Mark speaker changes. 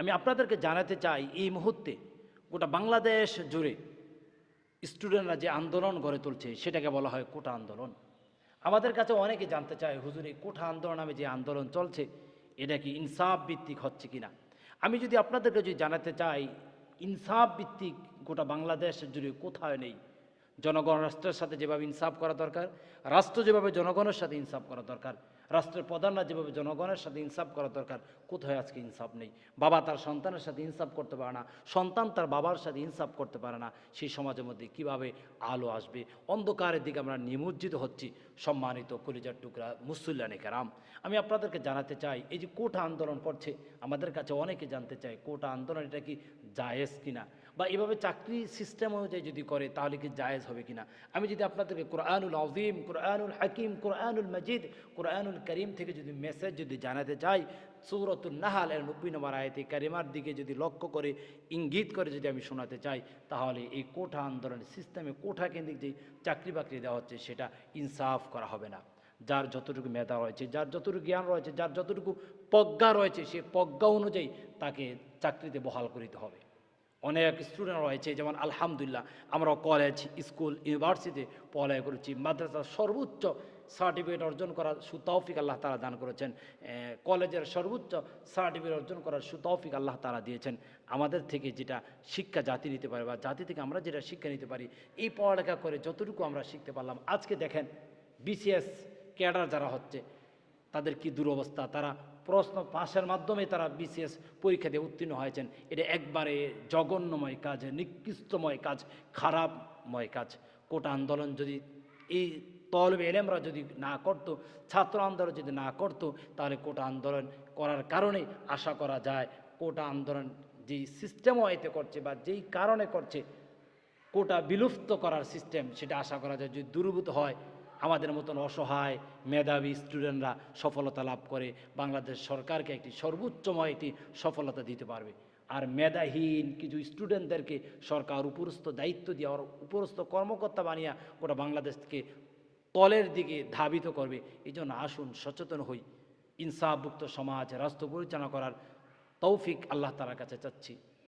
Speaker 1: আমি আপনাদেরকে জানাতে চাই, এই মুহূর্তে গোটা বাংলাদেশ জুড়ে স্টুডেন্টরা যে আন্দোলন গড়ে তুলছে, সেটাকে বলা হয় কোটা আন্দোলন। আমাদের কাছে অনেকে জানতে চায়, হুজুর, এই কোঠা আন্দোলন নামে যে আন্দোলন চলছে, এটা কি ইনসাফ ভিত্তিক হচ্ছে কিনা? আমি যদি আপনাদেরকে যদি জানাতে চাই ইনসাফ ভিত্তিক গোটা বাংলাদেশ জুড়ে কোথায় নেই? জনগণ রাষ্ট্রের সাথে যেভাবে ইনসাফ করা দরকার, রাষ্ট্র যেভাবে জনগণের সাথে ইনসাফ করা দরকার, রাষ্ট্রের প্রধানরা যেভাবে জনগণের সাথে ইনসাফ করা দরকার, কোথায় আজকে ইনসাফ নেই? বাবা তার সন্তানের সাথে ইনসাফ করতে পারে না, সন্তান তার বাবার সাথে ইনসাফ করতে পারে না। সেই সমাজের মধ্যে কীভাবে আলো আসবে? অন্ধকারের দিকে আমরা নিমজ্জিত হচ্ছি। সম্মানিত কলিজার টুকরা মুসুল্লানে কেরাম, আমি আপনাদেরকে জানাতে চাই, এই যে কোটা আন্দোলন করছে, আমাদের কাছে অনেকে জানতে চায় কোটা আন্দোলন এটা কি জায়েজ কিনা? বা এভাবে চাকরি সিস্টেম অনুযায়ী যদি করে, তাহলে কি জায়েজ হবে কিনা? আমি যদি আপনাদেরকে কোরআনুল আজিম কোরআনুল হাকিম, কোরআনুল মজিদ, কোরআনুল করিম থেকে যদি মেসেজ যদি জানাতে চাই সৌরতুল নাহাল এর নব্বই নম্বর আয়তে কারিমার দিকে যদি লক্ষ্য করে, ইঙ্গিত করে যদি আমি শোনাতে চাই, তাহলে এই কোঠা আন্দোলনের সিস্টেমে কোঠা কেন্দ্রিক যে চাকরি বাকরি দেওয়া হচ্ছে, সেটা ইনসাফ করা হবে না। যার যতটুকু মেধা রয়েছে, যার যতটুকু জ্ঞান রয়েছে, যার যতটুকু প্রজ্ঞা রয়েছে, সে প্রজ্ঞা অনুযায়ী তাকে চাকরিতে বহাল করিতে হবে। অনেক স্টুডেন্ট রয়েছে, যেমন আলহামদুলিল্লাহ আমরা কলেজ স্কুল ইউনিভার্সিটিতে পড়ালেখা করেছি, মাদ্রাসার সর্বোচ্চ সার্টিফিকেট অর্জন করার সুতৌফিক আল্লাহ তারা দান করেছেন কলেজের সর্বোচ্চ সার্টিফিকেট অর্জন করার সুতৌফিক আল্লাহ তারা দিয়েছেন। আমাদের থেকে যেটা শিক্ষা জাতি নিতে পারে বা জাতি থেকে আমরা যেটা শিক্ষা নিতে পারি, এই পড়ালেখা করে যতটুকু আমরা শিখতে পারলাম। আজকে দেখেন বিসিএস ক্যাডার যারা হচ্ছে, তাদের কি দুরবস্থা? তারা প্রশ্ন পাশের মাধ্যমে তারা বিসিএস পরীক্ষা দিয়ে উত্তীর্ণ হয়েছেন। এটা একবারে জঘন্যময় কাজ, নিকৃষ্টময় কাজ, খারাপময় কাজ। কোটা আন্দোলন যদি এই তলবে এলেমরা যদি না করতো, ছাত্র আন্দোলন যদি না করতো, তাহলে কোটা আন্দোলন করার কারণে আশা করা যায়, কোটা আন্দোলন যেই সিস্টেমও এতে করছে বা যেই কারণে করছে, কোটা বিলুপ্ত করার সিস্টেম সেটা আশা করা যায় যদি দূরীভূত হয় আমাদের মতন অসহায় মেধাবী স্টুডেন্টরা সফলতা লাভ করে, বাংলাদেশ সরকারকে একটি সর্বোচ্চময় একটি সফলতা দিতে পারবে। আর মেধাহীন কিছু স্টুডেন্টদেরকে সরকার উপরস্থ দায়িত্ব দিয়ে আর উপরস্থ কর্মকর্তা বানিয়ে ওটা বাংলাদেশকে তলের দিকে ধাবিত করবে। এই জন্য আসুন সচেতন হই। ইনসাফভুক্ত সমাজ, রাষ্ট্র পরিচালনা করার তৌফিক আল্লাহ তালার কাছে চাচ্ছি।